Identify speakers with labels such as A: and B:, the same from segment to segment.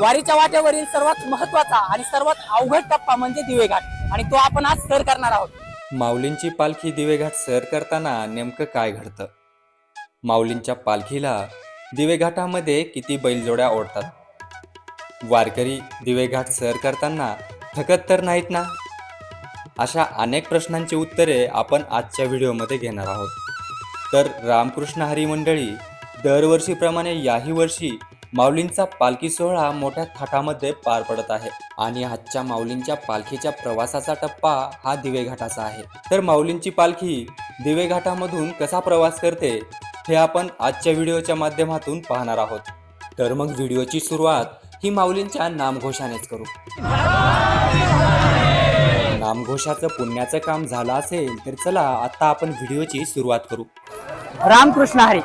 A: वारीच्या वाट्यावरील सर्वात महत्त्वाचा आणि सर्वात अवघड टप्पा म्हणजे दिवेघाट. आणि तो आपण आज सर करणार आहोत.
B: माऊलींची पालखी दिवेघाट सर करताना नेमकं काय घडतं? माऊलींच्या पालखीला दिवेघाटामध्ये किती बैलजोड्या ओढतात? वारकरी दिवेघाट सर करताना थकत तर नाहीत ना? अशा अनेक प्रश्नांची उत्तरे आपण आजच्या व्हिडिओमध्ये घेणार आहोत. तर रामकृष्ण हरी मंडळी दरवर्षीप्रमाणे याही वर्षी माऊलींचा पालखी सोहळा मोठ्या थाटामध्ये पार पडत आहे आणि आजच्या माऊलींच्या पालखीच्या प्रवासाचा टप्पा हा दिवेघाटाचा आहे. तर माऊलींची पालखी दिवेघाटामधून कसा प्रवास करते हे आपण आजच्या व्हिडिओच्या माध्यमातून पाहणार आहोत. तर मग व्हिडिओची सुरुवात ही माऊलींच्या नामघोषानेच करू. नामघोषाचं पुण्याचं काम झालं असेल तर चला आता आपण व्हिडिओची सुरुवात करू.
A: रामकृष्ण हरी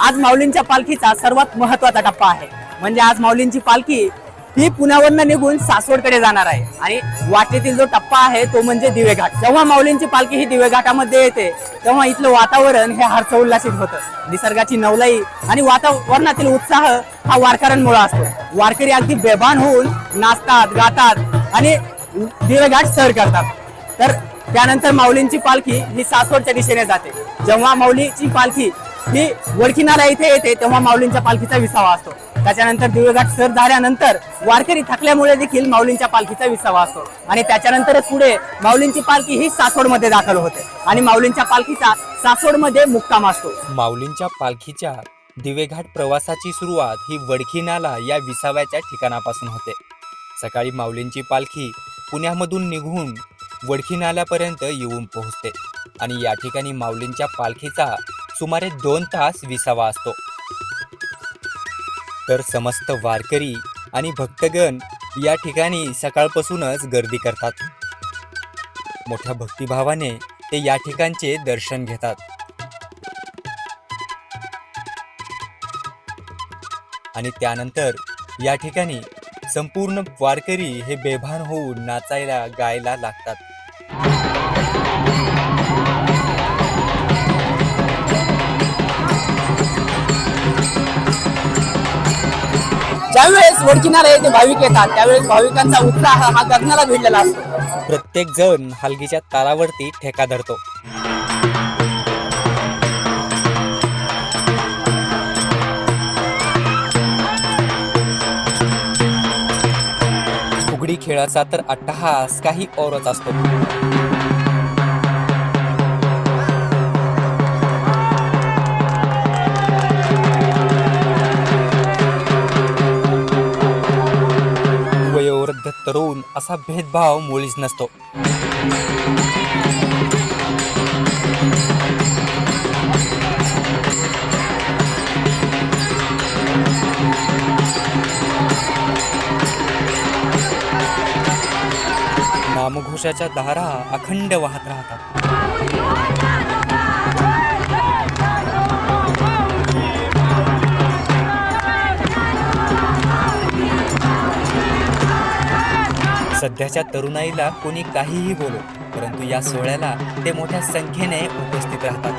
A: आज माऊलींच्या पालखीचा सर्वात महत्त्वाचा टप्पा आहे. म्हणजे आज माऊलींची पालखी ही पुण्यावरनं निघून सासवडकडे जाणार आहे. आणि वाटेतील जो टप्पा आहे तो म्हणजे दिवेघाट. जेव्हा माऊलींची पालखी ही दिवेघाटामध्ये येते तेव्हा इथलं वातावरण हे हर्षोल्लासित होतं. निसर्गाची नवलाई आणि वातावरणातील उत्साह हा वारकऱ्यांमुळे असतो. वारकरी अगदी बेभान होऊन नाचतात गातात आणि दिवेघाट सर करतात. तर त्यानंतर माऊलींची पालखी ही सासवडच्या दिशेने जाते. जेव्हा माऊलीची पालखी ही वडकिनारा इथे येते तेव्हा माऊलींच्या पालखीचा विसावा असतो. त्याच्यानंतर दिवेघाट सर झाल्यानंतर वारकरी थकल्यामुळे देखील माऊलींच्या पालखीचा विसावा असतो. आणि त्याच्यानंतरच पुढे माऊलींची पालखी ही सासवडमध्ये दाखल होते. आणि माऊलींच्या पालखीचा सासवडमध्ये मुक्काम असतो.
B: माऊलींच्या पालखीच्या दिवेघाट प्रवासाची सुरुवात ही वडखी नाला या विसाव्याच्या ठिकाणापासून होते. सकाळी माऊलींची पालखी पुण्यामधून निघून वडखी नाल्यापर्यंत येऊन पोहोचते. आणि या ठिकाणी माऊलींच्या पालखीचा सुमारे दोन तास विसावा असतो. तर समस्त वारकरी आणि भक्तगण या ठिकाणी सकाळपासूनच गर्दी करतात. मोठ्या भक्तिभावाने ते या ठिकाणचे दर्शन घेतात. आणि त्यानंतर या ठिकाणी संपूर्ण वारकरी हे बेभान होऊन नाचायला गायला लागतात.
A: ज्यावेळेस वडकिनारा येथे भाविक येतात. त्यावेळेस भाविकांचा उत्साह हा गगनाला भिडलेला असतो.
B: प्रत्येक जण हलगीच्या तारावरती ठेका धरतो. फुगडी खेळाचा तर अट्टहास काही औरच असतो. असा भेदभाव मुळीच नसतो. नामघोषाच्या दारा अखंड वाहत राहतात. सध्याच्या तरुणाईला कोणी काहीही बोलो परंतु या सोहळ्याला ते मोठ्या संख्येने उपस्थित राहतात.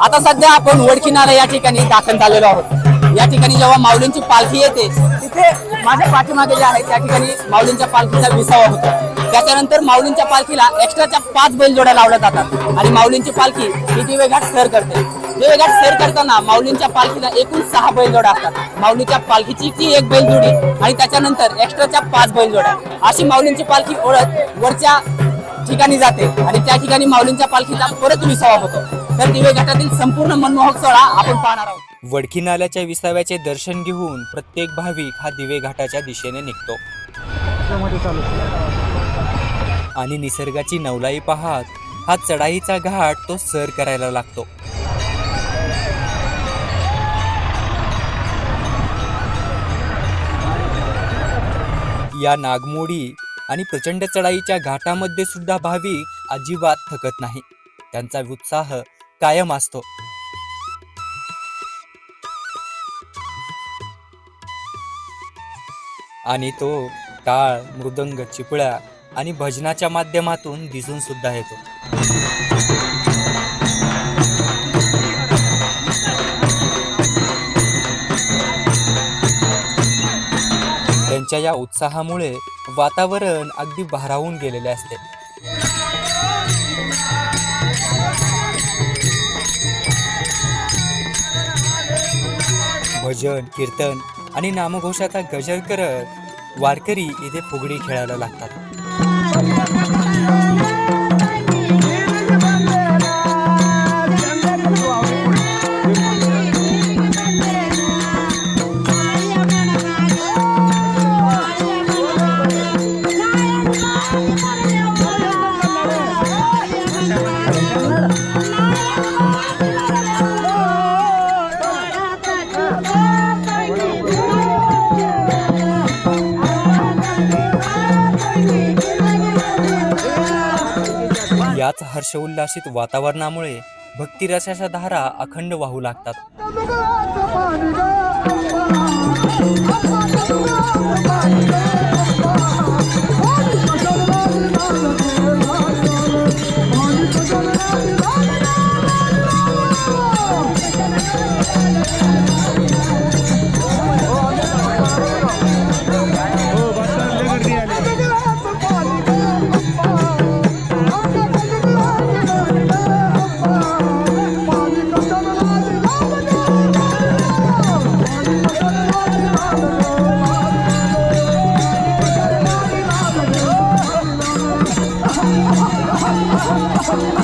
A: आता सध्या आपण ओळखिनारा या ठिकाणी दाखल झालेलो आहोत. या ठिकाणी जेव्हा माऊलींची पालखी येते तिथे माझ्या पाठीमागे जे आहे त्या ठिकाणी माऊलींच्या पालखीचा विसावा होतो. त्याच्यानंतर माऊलींच्या पालखीला एक्स्ट्राच्या पाच बैलजोड्या लावल्या जातात आणि माऊलींची पालखी ही दिवेघाट सर करते. वेगवेगळ्या सर करताना माऊलींच्या पालखीला एकूण सहा बैलजोड्या असतात. माऊलीच्या पालखीची ती एक बैलजोडी आणि त्याच्यानंतर एक्स्ट्राच्या पाच बैलजोड्या. अशी माऊलींची पालखी ओढत वरच्या ठिकाणी जाते आणि त्या ठिकाणी माऊलींच्या पालखीचा परत विसावा होतो. तर दिवे घाटातील संपूर्ण मनमोहक सोहळा आपण पाहणार आहोत.
B: वडकी नाल्याच्या विसाव्याचे दर्शन घेऊन प्रत्येक भाविक हा दिवे घाटाच्या दिशेने निघतो. आणि निसर्गाची नवलाई पाहत हा चढाईचा घाट तो सर करायला लागतो. या नागमोडी आणि प्रचंड चढाईच्या घाटामध्ये सुद्धा भाविक अजिबात थकत नाही. त्यांचा उत्साह कायम असतो. आणि तो टाळ मृदंग चिपळ्या आणि भजनाच्या माध्यमातून दिसून सुद्धा येतो. त्यांच्या या उत्साहामुळे वातावरण अगदी भारावून गेलेले असते. भजन कीर्तन आणि नामघोषाचा गजर करत वारकरी इथे फुगडी खेळायला लागतात. याच हर्षउल्लासित वातावरणामुळे भक्तिरसाच्या धारा अखंड वाहू लागतात. Oh, my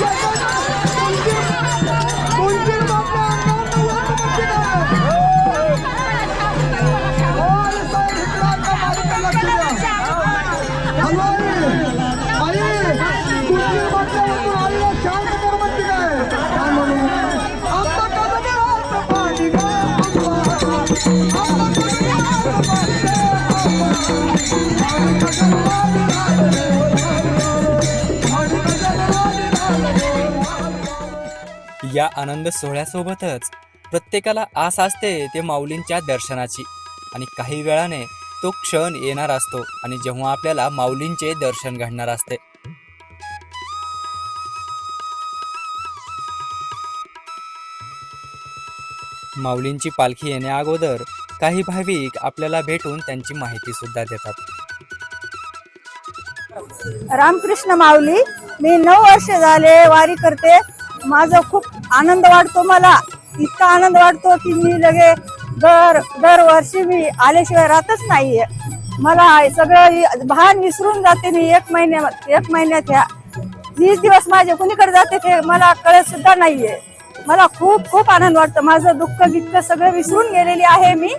B: God. या आनंद सोहळ्यासोबतच प्रत्येकाला आस असते ते माऊलींच्या दर्शनाची. आणि काही वेळाने तो क्षण येणार असतो आणि जेव्हा आपल्याला माऊलींचे दर्शन घडणार असते. माऊलींची पालखी येण्या अगोदर काही भाविक आपल्याला भेटून त्यांची माहिती सुद्धा देतात.
C: रामकृष्ण माऊली मी नऊ वर्ष झाले वारी करते. माझा खूप आनंद वाटतो मला. इतका आनंद वाटतो की मी लगे दर दरवर्षी मी आल्याशिवाय राहतच नाहीये. मला सगळं भान विसरून जाते मी एक महिन्या एक महिन्यात ह्या वीस दिवस माझे कुणीकडे जाते ते मला कळत सुद्धा नाहीये. मला खूप खूप आनंद वाटतो. माझं दुःख गिक्क सगळं विसरून गेलेली आहे मी.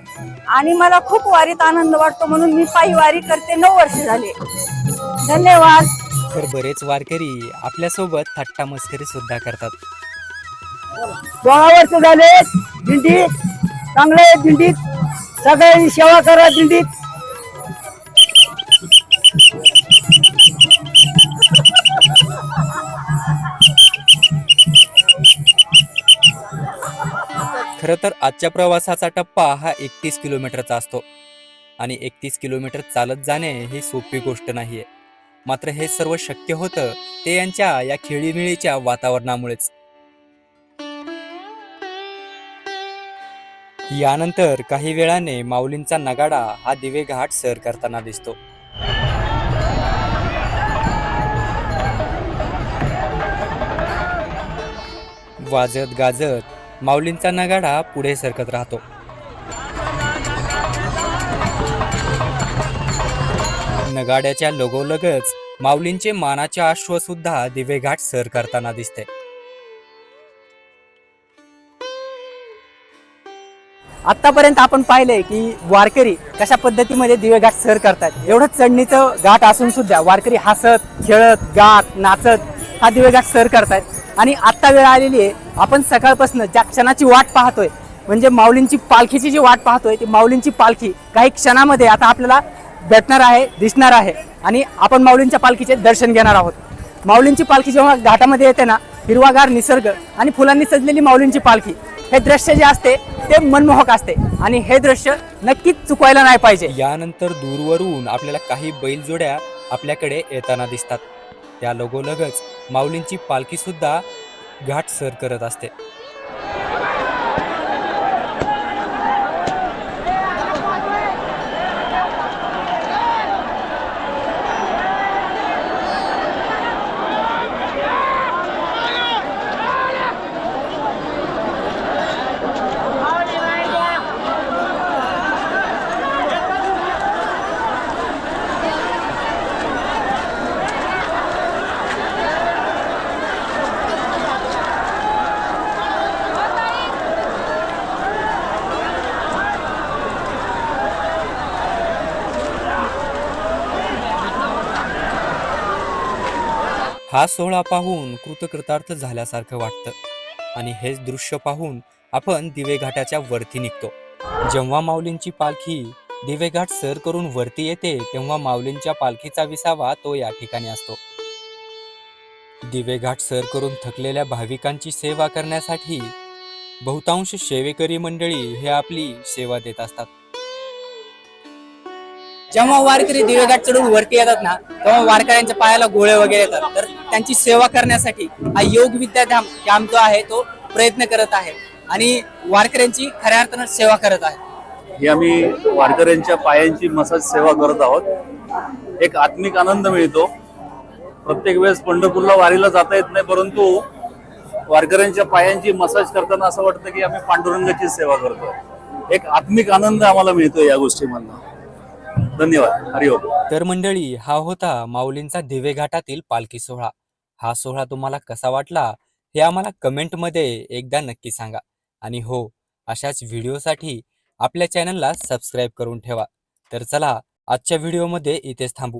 C: आणि मला खूप वारीत आनंद वाटतो म्हणून मी पायी वारी करते. नऊ वर्ष झाले. धन्यवाद.
B: तर बरेच वारकरी आपल्यासोबत थट्टा मस्करी सुद्धा करतात.
C: सोळा वर्ष झाले दिंडीत. चांगले दिंडीत. सगळ्यांनी सेवा करा दिंडीत.
B: खरं तर आजच्या प्रवासाचा टप्पा हा एकतीस किलोमीटरचा असतो. आणि एकतीस किलोमीटर चालत जाणे ही सोपी गोष्ट नाहीये. मात्र हे सर्व शक्य होतं ते यांच्या या खेळीमेळीच्या वातावरणामुळेच. यानंतर काही वेळाने माऊलींचा नगाडा हा दिवे घाट सर करताना दिसतो. वाजत गाजत माऊलींचा नगाडा पुढे सरकत राहतो. नगाड्याच्या लगोलगच माऊलींचे मानाचे अश्व सुद्धा दिवेघाट सर करताना दिसते.
A: आतापर्यंत आपण पाहिलंय की वारकरी कशा पद्धतीमध्ये दिवेघाट सर करतात. एवढं चढणीचं घाट असून सुद्धा वारकरी हसत खेळत गात नाचत हा दिवेघाट सर करतायत. आणि आत्ता वेळ आलेली आहे आपण सकाळपासून ज्या क्षणाची वाट पाहतोय म्हणजे माऊलींची पालखीची जी वाट पाहतोय ती माऊलींची पालखी काही क्षणामध्ये आता आपल्याला भेटणार आहे दिसणार आहे. आणि आपण माऊलींच्या पालखीचे दर्शन घेणार आहोत. माऊलींची पालखी जेव्हा घाटामध्ये येते ना हिरवागार निसर्ग आणि फुलांनी सजलेली माऊलींची पालखी हे दृश्य जे असते ते मनमोहक असते. आणि हे दृश्य नक्कीच चुकवायला नाही पाहिजे.
B: यानंतर दूरवरून आपल्याला काही बैलजोड्या आपल्याकडे येताना दिसतात. त्या लगोलगच माऊलींची पालखी सुद्धा घाट सर करत असते. हा सोहळा पाहून कृतकृतार्थ झाल्यासारखं वाटतं. आणि हेच दृश्य पाहून आपण दिवे घाटाच्या वरती निघतो. जेव्हा माऊलींची पालखी दिवेघाट सर करून वरती येते तेव्हा माऊलींच्या पालखीचा विसावा तो या ठिकाणी असतो. दिवे घाट सर करून थकलेल्या भाविकांची सेवा करण्यासाठी बहुतांश सेवेकरी मंडळी हे आपली सेवा देत असतात.
A: जेव्हा वारकरी दिवेघाट चढून वरती येतात ना तेव्हा वारकऱ्यांच्या पायाला गोळे वगैरे येतात. तर त्यांची सेवा करण्यासाठी हा योग विद्याधाम कॅम्प जो आहे तो प्रयत्न करत आहे. आणि वारकऱ्यांची खऱ्या अर्थानं सेवा करत आहे.
D: ही आम्ही वारकऱ्यांच्या पायांची मसाज सेवा करत आहोत. एक आत्मिक आनंद मिळतो. प्रत्येक वेळेस पंढरपूरला वारीला जाता येत नाही परंतु वारकऱ्यांच्या पायांची मसाज करताना असं वाटतं की आम्ही पांडुरंगाची सेवा करतो एक आत्मिक आनंद आम्हाला मिळतो या गोष्टीमधनं. धन्यवाद. हरिओम
B: तर मंडळी हा होता माऊलींचा दिवे घाटातील पालखी सोहळा. हा सोहळा तुम्हाला कसा वाटला हे आम्हाला कमेंटमध्ये एकदा नक्की सांगा. आणि हो अशाच व्हिडिओसाठी आपल्या चॅनलला सबस्क्राईब करून ठेवा. तर चला आजच्या व्हिडिओमध्ये इथेच थांबू.